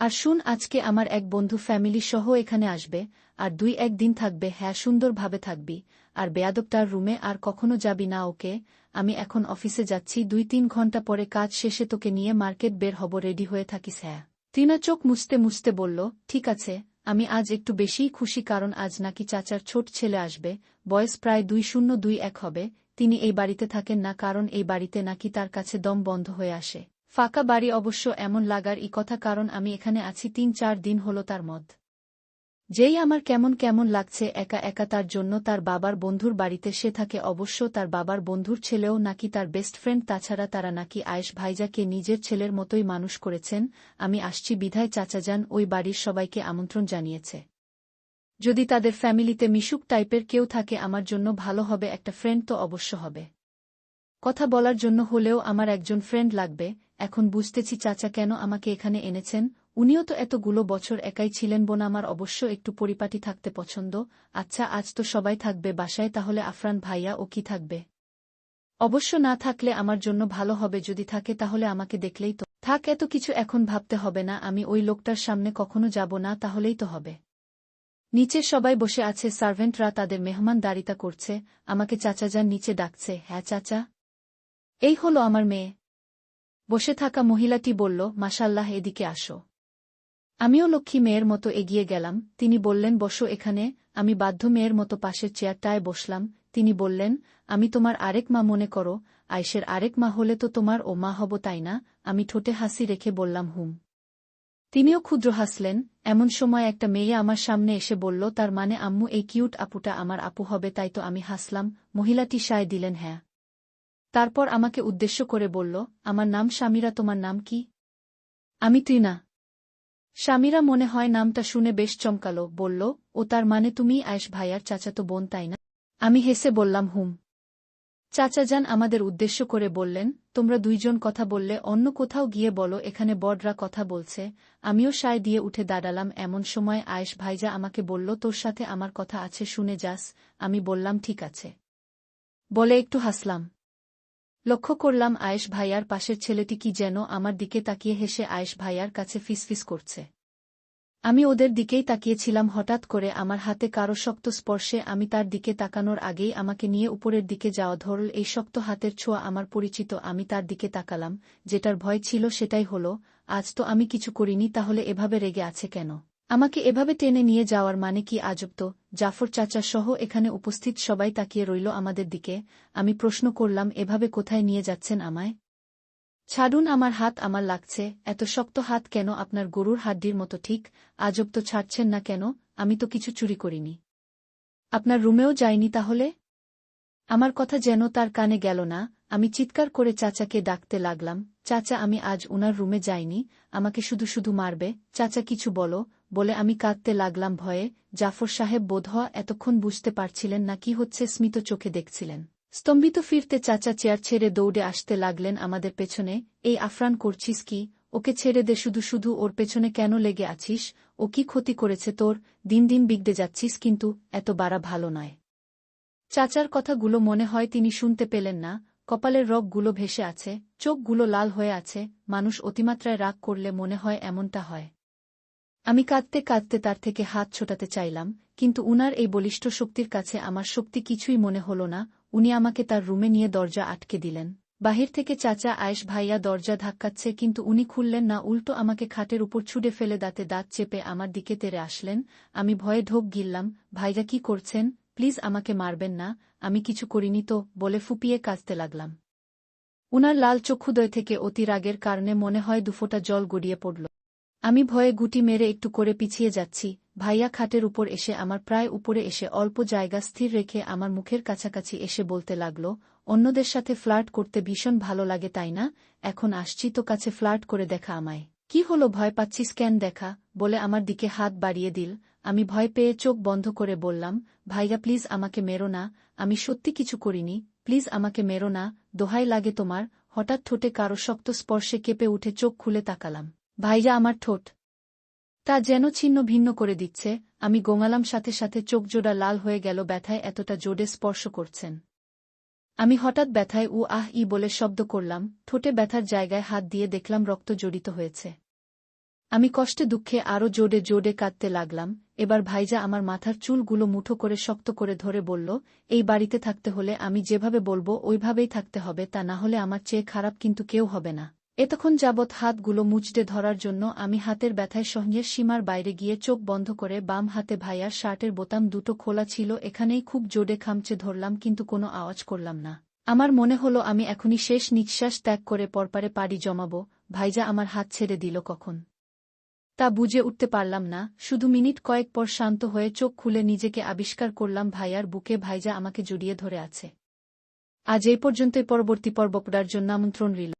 আর শুন, আজকে আমার এক বন্ধু ফ্যামিলি সহ এখানে আসবে, আর দুই এক দিন থাকবে হ্যাঁ সুন্দরভাবে থাকবি, আর বেয়াদবটার রুমে আর কখনো যাবি না, ওকে? আমি এখন অফিসে যাচ্ছি, দুই তিন ঘণ্টা পরে কাজ শেষে তোকে নিয়ে মার্কেট বের হব, রেডি হয়ে থাকিস হ্যাঁ। টিনা চোখ মুছতে মুছতে বলল, ঠিক আছে, আমি আজ একটু বেশিই খুশি, কারণ আজ নাকি চাচার ছোট ছেলে আসবে, বয়স প্রায় দুই শূন্য দুই এক হবে, তিনি এই বাড়িতে থাকেন না, কারণ এই বাড়িতে নাকি তার কাছে দম বন্ধ হয়ে আসে। ফাঁকা বাড়ি অবশ্য এমন লাগার ই কথা কারণ আমি এখানে আছি তিন চার দিন হল তার মদ যেই আমার কেমন কেমন লাগছে একা একা তার জন্য তার বাবার বন্ধুর বাড়িতে সে থাকে অবশ্য তার বাবার বন্ধুর ছেলেও নাকি তার বেস্ট ফ্রেন্ড তাছাড়া তারা নাকি আয়েশ ভাইজাকে নিজের ছেলের মতোই মানুষ করেছেন, আমি আসছি বিধায় চাচাজান ওই বাড়ির সবাইকে আমন্ত্রণ জানিয়েছে। যদি তাদের ফ্যামিলিতে মিশুক টাইপের কেউ থাকে আমার জন্য ভালো হবে একটা ফ্রেন্ড তো অবশ্য হবে। কথা বলার জন্য হলেও আমার একজন ফ্রেন্ড লাগবে এখন বুঝতেছি চাচা কেন আমাকে এখানে এনেছেন, উনিও তো এতগুলো বছর একাই ছিলেন বোন, আমার অবশ্য একটু পরিপাটি থাকতে পছন্দ। আচ্ছা আজ তো সবাই থাকবে বাসায়, তাহলে আফরান ভাইয়া ও কি থাকবে? অবশ্য না থাকলে আমার জন্য ভালো হবে, যদি থাকে তাহলে আমাকে দেখলেই তো। থাক, এত কিছু এখন ভাবতে হবে না, আমি ওই লোকটার সামনে কখনো যাব না, তাহলেই তো হবে। নিচে সবাই বসে আছে, সার্ভেন্টরা তাদের মেহমানদারিতা করছে, আমাকে চাচা যান নিচে ডাকছে হ্যাঁ চাচা? এই হলো আমার মেয়ে। বসে থাকা মহিলাটি বলল মাসাল্লাহ এদিকে আসো। আমিও লক্ষ্মী মেয়ের মতো এগিয়ে গেলাম। তিনি বললেন, বসো এখানে। আমি বাধ্য মেয়ের মতো পাশের চেয়ারটায় বসলাম। তিনি বললেন, আমি তোমার আরেক মা মনে করো, আয়েশের আরেক মা হলে তো তোমার ও মা হব তাই না? আমি ঠোঁটে হাসি রেখে বললাম, হুম। তিনিও ক্ষুদ্র হাসলেন। এমন সময় একটা মেয়ে আমার সামনে এসে বলল, তার মানে আম্মু, এই কিউট আপুটা আমার আপু হবে, তাই তো আমি হাসলাম। মহিলাটি সায় দিলেন হ্যাঁ। তারপর আমাকে উদ্দেশ্য করে বলল, আমার নাম স্বামীরা, তোমার নাম কি? আমি তুই না স্বামীরা মনে হয় নামটা শুনে বেশ চমকালো, বলল, ও তার মানে তুমি আয়েশ ভাইয়ার চাচাতো বোন, তাই না? আমি হেসে বললাম, হুম। চাচা যান আমাদের উদ্দেশ্য করে বললেন, তোমরা দুইজন কথা বললে, অন্য কোথাও গিয়ে বলো, এখানে বড়রা কথা বলছে। আমিও সায় দিয়ে উঠে দাঁড়ালাম, এমন সময় আয়েশ ভাইজা আমাকে বলল, তোর সাথে আমার কথা আছে, শুনে যাস। আমি বললাম, ঠিক আছে। বলে একটু হাসলাম। লক্ষ্য করলাম আয়েশ ভাইয়ার পাশের ছেলেটি কি যেন আমার দিকে তাকিয়ে হেসে আয়েশ ভাইয়ার কাছে ফিসফিস করছে। আমি ওদের দিকেই তাকিয়েছিলাম হঠাৎ করে আমার হাতে কারও শক্ত স্পর্শে আমি তার দিকে তাকানোর আগেই আমাকে নিয়ে উপরের দিকে যাওয়া ধরল এই শক্ত হাতের ছোঁয়া আমার পরিচিত আমি তার দিকে তাকালাম, যেটার ভয় ছিল সেটাই হল, আজ তো আমি কিছু করিনি তাহলে এভাবে রেগে আছে কেন? আমাকে এভাবে টেনে নিয়ে যাওয়ার মানে কি আজব তো? জাফর চাচা সহ এখানে উপস্থিত সবাই তাকিয়ে রইল আমাদের দিকে। আমি প্রশ্ন করলাম, এভাবে কোথায় নিয়ে যাচ্ছেন আমায়? ছাড়ুন, আমার হাত আমার লাগছে। এত শক্ত হাত কেন? আপনার গরুর হাড্ডির মতো ঠিক। আজব তো ছাড়ছেন না কেন? আমি তো কিছু চুরি করিনি। আপনার রুমেও যাইনি তাহলে? আমার কথা যেন তার কানে গেল না। আমি চিৎকার করে চাচাকে ডাকতে লাগলাম, চাচা, আমি আজ উনার রুমে যাইনি, আমাকে শুধু শুধু মারবে, চাচা কিছু বলো, বলে আমি কাঁদতে লাগলাম ভয়ে, জাফর সাহেব বোধ এতক্ষণ বুঝতে পারছিলেন না কি হচ্ছে স্মিত চোখে দেখছিলেন। স্তম্ভিত ফিরতে চাচা চেয়ার ছেড়ে দৌড়ে আসতে লাগলেন আমাদের পেছনে, এই আফরান করছিস কি? ওকে ছেড়ে দে, শুধু শুধু ওর পেছনে কেন লেগে আছিস? ও কি ক্ষতি করেছে তোর? দিন দিন বিগড়ে যাচ্ছিস কিন্তু, এত বাড়া ভালো নয়। চাচার কথাগুলো মনে হয় তিনি শুনতে পেলেন না কপালের রগগুলো ভেসে আছে, চোখগুলো লাল হয়ে আছে, মানুষ অতিমাত্রায় রাগ করলে মনে হয় এমনটা হয়। আমি কাঁদতে কাঁদতে তার থেকে হাত ছোটাতে চাইলাম, কিন্তু উনার এই বলিষ্ঠ শক্তির কাছে আমার শক্তি কিছুই মনে হল না, উনি আমাকে তার রুমে নিয়ে দরজা আটকে দিলেন। বাহির থেকে চাচা আয়েশ ভাইয়া দরজা ধাক্কাচ্ছে, কিন্তু উনি খুললেন না, উল্টো আমাকে খাটের উপর ছুড়ে ফেলে দাঁতে দাঁত চেপে আমার দিকে তেরে আসলেন। আমি ভয়ে ঢোক গিললাম ভাইরা কি করছেন? প্লিজ আমাকে মারবেন না, আমি কিছু করিনি তো, বলে ফুপিয়ে কাঁদতে লাগলাম। উনার লাল চক্ষুদয় থেকে অতি রাগের কারণে মনে হয় দুফোটা জল গড়িয়ে পড়ল। আমি ভয়ে গুটি মেরে একটু করে পিছিয়ে যাচ্ছি, ভাইয়া খাটের উপর এসে আমার প্রায় উপরে এসে অল্প জায়গা স্থির রেখে আমার মুখের কাছাকাছি এসে বলতে লাগল, অন্যদের সাথে ফ্লার্ট করতে ভীষণ ভালো লাগে তাই না, এখন আসছি তো কাছে ফ্লার্ট করে দেখা আমায়। কি হলো ভয় পাচ্ছিস কেন দেখা, বলে আমার দিকে হাত বাড়িয়ে দিল আমি ভয় পেয়ে চোখ বন্ধ করে বললাম, ভাইয়া, প্লিজ আমাকে মেরো না। আমি সত্যি কিছু করিনি। প্লিজ আমাকে মেরো না। দোহাই লাগে তোমার। হঠাৎ ঠোঁটে কারও শক্ত স্পর্শে কেঁপে উঠে চোখ খুলে তাকালাম। ভাইয়া, আমার ঠোঁট। তা যেন ছিন্ন ভিন্ন করে দিচ্ছে। আমি গোঙালাম সাথে সাথে চোখ জোড়া লাল হয়ে গেল ব্যথায় এতটা জোরে স্পর্শ করছেন। আমি হঠাৎ ব্যথায় উ আহ, ই বলে শব্দ করলাম। ঠোঁটে ব্যথার জায়গায় হাত দিয়ে দেখলাম রক্ত জড়িত হয়েছে। আমি কষ্টে দুঃখে আরও জোরে জোরে কাঁদতে লাগলাম, এবার ভাইজা আমার মাথার চুলগুলো মুঠো করে শক্ত করে ধরে বলল, এই বাড়িতে থাকতে হলে আমি যেভাবে বলব ওইভাবেই থাকতে হবে, তা না হলে আমার চেয়ে খারাপ কিন্তু কেউ হবে না। এতক্ষণ যাবৎ হাতগুলো মুচড়ে ধরার জন্য আমি হাতের ব্যথায় সঙ্গে সীমার বাইরে গিয়ে চোখ বন্ধ করে বাম হাতে ভাইয়ার শার্টের বোতাম দুটো খোলা ছিল, এখানেই খুব জোরে খামচে ধরলাম কিন্তু কোনো আওয়াজ করলাম না। আমার মনে হলো আমি এখনই শেষ নিঃশ্বাস ত্যাগ করে পরপারে পাড়ি জমাব, ভাইজা আমার হাত ছেড়ে দিল কখন। তা বুঝে উঠতে পারলাম না, শুধু মিনিট কয়েক পর শান্ত হয়ে চোখ খুলে নিজেকে আবিষ্কার করলাম ভাইয়ার বুকে ভাইজা আমাকে জড়িয়ে ধরে আছে। আজ এই পর্যন্তই, পরবর্তী পর্ব জন্য আমন্ত্রণ রইল।